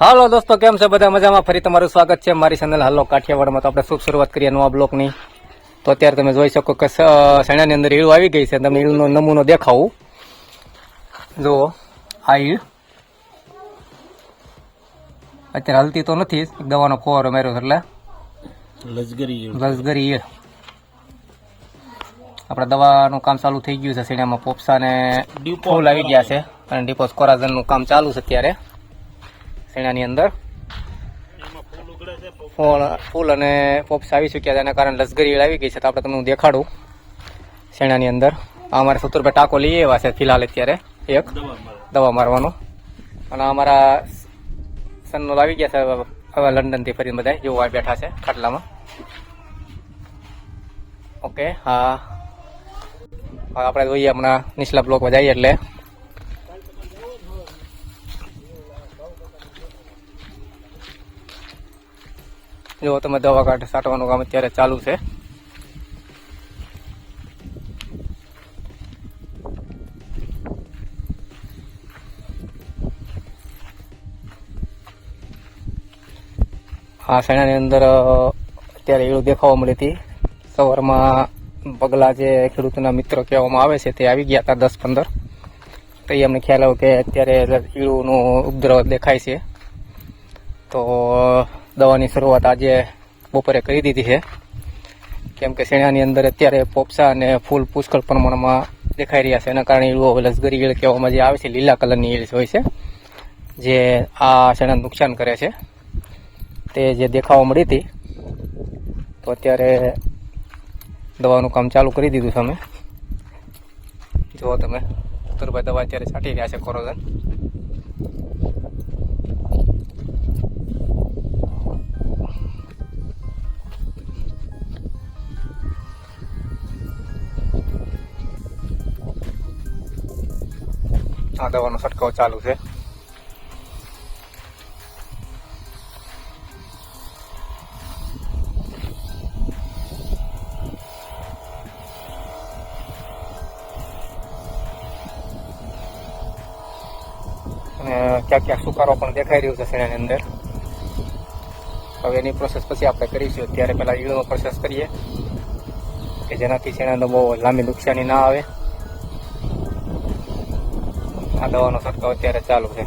હાલો દોસ્તો કેમ છે? બધા મજામાં? ફરી તમારું સ્વાગત છે મારી ચેનલ હાલો કાઠિયાવાડમાં. તો આપણે શુભ શરૂઆત કરીએ નવા બ્લોકની. તો અત્યારે તમે જોઈ શકો કે શેણાની અંદર ઈળું આવી ગઈ છે. તમને ઈળનો નમૂનો દેખાવું. જુઓ આ ઈળ. અત્યારે હલતી તો નથી. દવાનો ફોર માર્યો એટલે. લસગરી ઈળ. આપણે દવાનું કામ ચાલુ થઈ ગયું છે. શેણામાં પોપસા ને ફૂલ આવી ગયા છે. અને ડિપોઝ કોરાઝનનું કામ ચાલુ છે અત્યારે. શેણાની અંદર. ફૂલ ફૂલ અને પોપ્સ આવી ચૂક્યા છે, એના કારણે લસગરી આવી ગઈ છે, તો આપણે તમને હું દેખાડું શેણાની અંદર. અમારે સત્તર ટાંકો લઈ આવ્યા છે, ફિલહાલ અત્યારે એક. દવા મારવાનો. અને અમારા સનનો આવી ગયા છે, હવે- લંડનથી ફરીને બધા જોવા બેઠા છે, ખાટલામાં. ઓકે, હા. આપણે જોઈએ હમણાં નીચલા બ્લોકમાં જઈએ એટલે જો તમે દવા કાઢ સાટવાનું કામ અત્યારે ચાલુ છે. આ શેણાની અંદર અત્યારે ઈળું દેખાવા મળી હતી. સવારમાં પગલા જે ખેડૂતના મિત્રો કહેવામાં આવે છે તે આવી ગયા હતા દસ પંદર. તો એ અમને ખ્યાલ આવ્યો કે અત્યારે ઈળુનો ઉપદ્રવ દેખાય છે. તો દવાની શરૂઆત આજે બપોરે કરી દીધી છે. કેમ કે શેણાની અંદર અત્યારે પોપસા અને ફૂલ પુષ્કળ પ્રમાણમાં દેખાઈ રહ્યા છે. એના કારણે ઈળું લસગરી ઈળ કહેવામાં જે આવે છે, લીલા કલરની ઈળ હોય છે, જે આ શેણા નુકસાન કરે છે. તે જે દેખાવા મળી હતી, તો અત્યારે દવાનું કામ ચાલુ કરી દીધું છે અમે. જુઓ તમે તરભાઈ દવા અત્યારે છાંટી રહ્યા છે કોરોઝન આ દવાનો છંટકાવ ચાલુ છે. અને ક્યાંક ક્યાંક સુકારો પણ દેખાઈ રહ્યો છે શેણાની અંદર. હવે એની પ્રોસેસ પછી આપણે કરીશું. અત્યારે પહેલા ઈળનો પ્રોસેસ કરીએ. કે જેનાથી શેણાને બહુ લાંબી નુકસાની ના આવે. આ દવાનો છંટકાવ અત્યારે ચાલુ છે.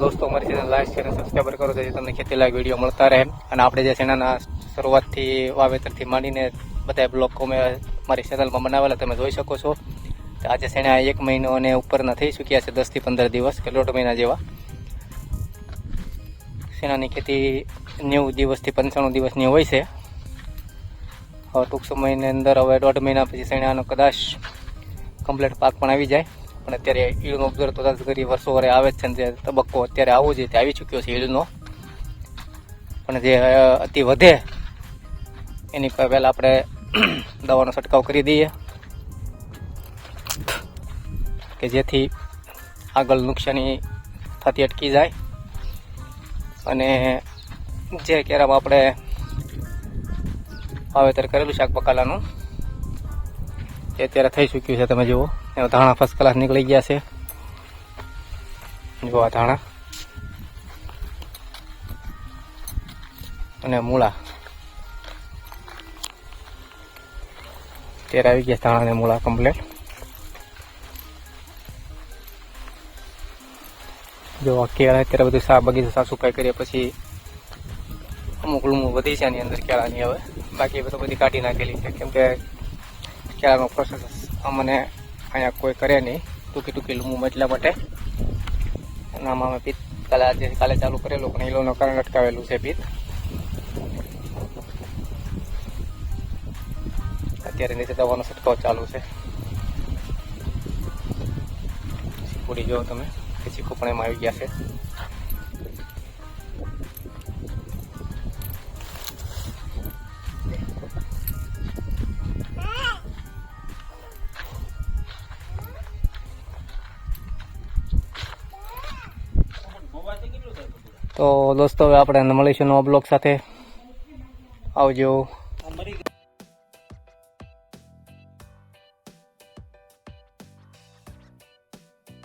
દોસ્તો, અમારી ચેનલ લાઈક શેર અને સબસ્ક્રાઈબર કરો જેથી તમને ખેતી લાયક વીડિયો મળતા રહે. અને આપણે જે ચેનલના શરૂઆતથી વાવેતરથી માંડીને બધા બ્લોકો મેં મારી ચેનલમાં બનાવેલા, તમે જોઈ શકો છો. આજે શેણા એક મહિનો અને ઉપરના થઈ ચૂક્યા છે દસથી પંદર દિવસ, કે દોઢ મહિના જેવા. શેણાની ખેતી નેવું દિવસથી પંચાણું દિવસની હોય છે. હવે ટૂંક સમયની અંદર હવે દોઢ મહિના પછી શેણાનો કદાચ કમ્પ્લીટ પાક પણ આવી જાય. પણ અત્યારે ઈળનો ઉપદ્રવ તો કરી વર્ષો વરે આવે જ છે જે તબક્કો અત્યારે આવવો જોઈએ તે આવી ચૂક્યો છે ઈળનો. પણ જે અતિ વધે, એની પહેલાં આપણે દવાનો છંટકાવ કરી દઈએ. કે જેથી આગળ નુકસાની થતી અટકી જાય. અને જે કેરામાં આપણે વાવેતર કરેલું શાક બકાલાનું એ અત્યારે થઈ ચૂક્યું છે, તમે જુઓ. એમાં ધાણા ફર્સ્ટ ક્લાસ નીકળી ગયા છે. જુઓ આ ધાણા. અને મૂળા. અત્યારે આવી ગયા ધાણા અને મૂળા કમ્પ્લેટ જો કેળા અત્યારે બધું સા બગીચા સાફ સફાઈ કરીએ પછી અમુક લૂમું વધી છે આની અંદર કેળાની હવે બાકી બધું બધી કાઢી નાખેલી છે કેમ કે કેળાનો પ્રોસેસ અમને અહીંયા કોઈ કરે નહીં ટૂંકી ટૂંકી લૂમું એટલા માટે અને આમાં અમે પિત્ત કાલે આજે કાલે ચાલુ કરેલું પણ ઈલોનો કારણ અટકાવેલું છે પિત્ત અત્યારે નીચે દવાનો છંટકાવ ચાલુ છે. ચીકુડી જો તમે, કે ચીકુ પણ એમાં આવી ગયા છે. તો દોસ્તો, હવે આપણે મળીશું નો બ્લોગ સાથે. આવજો.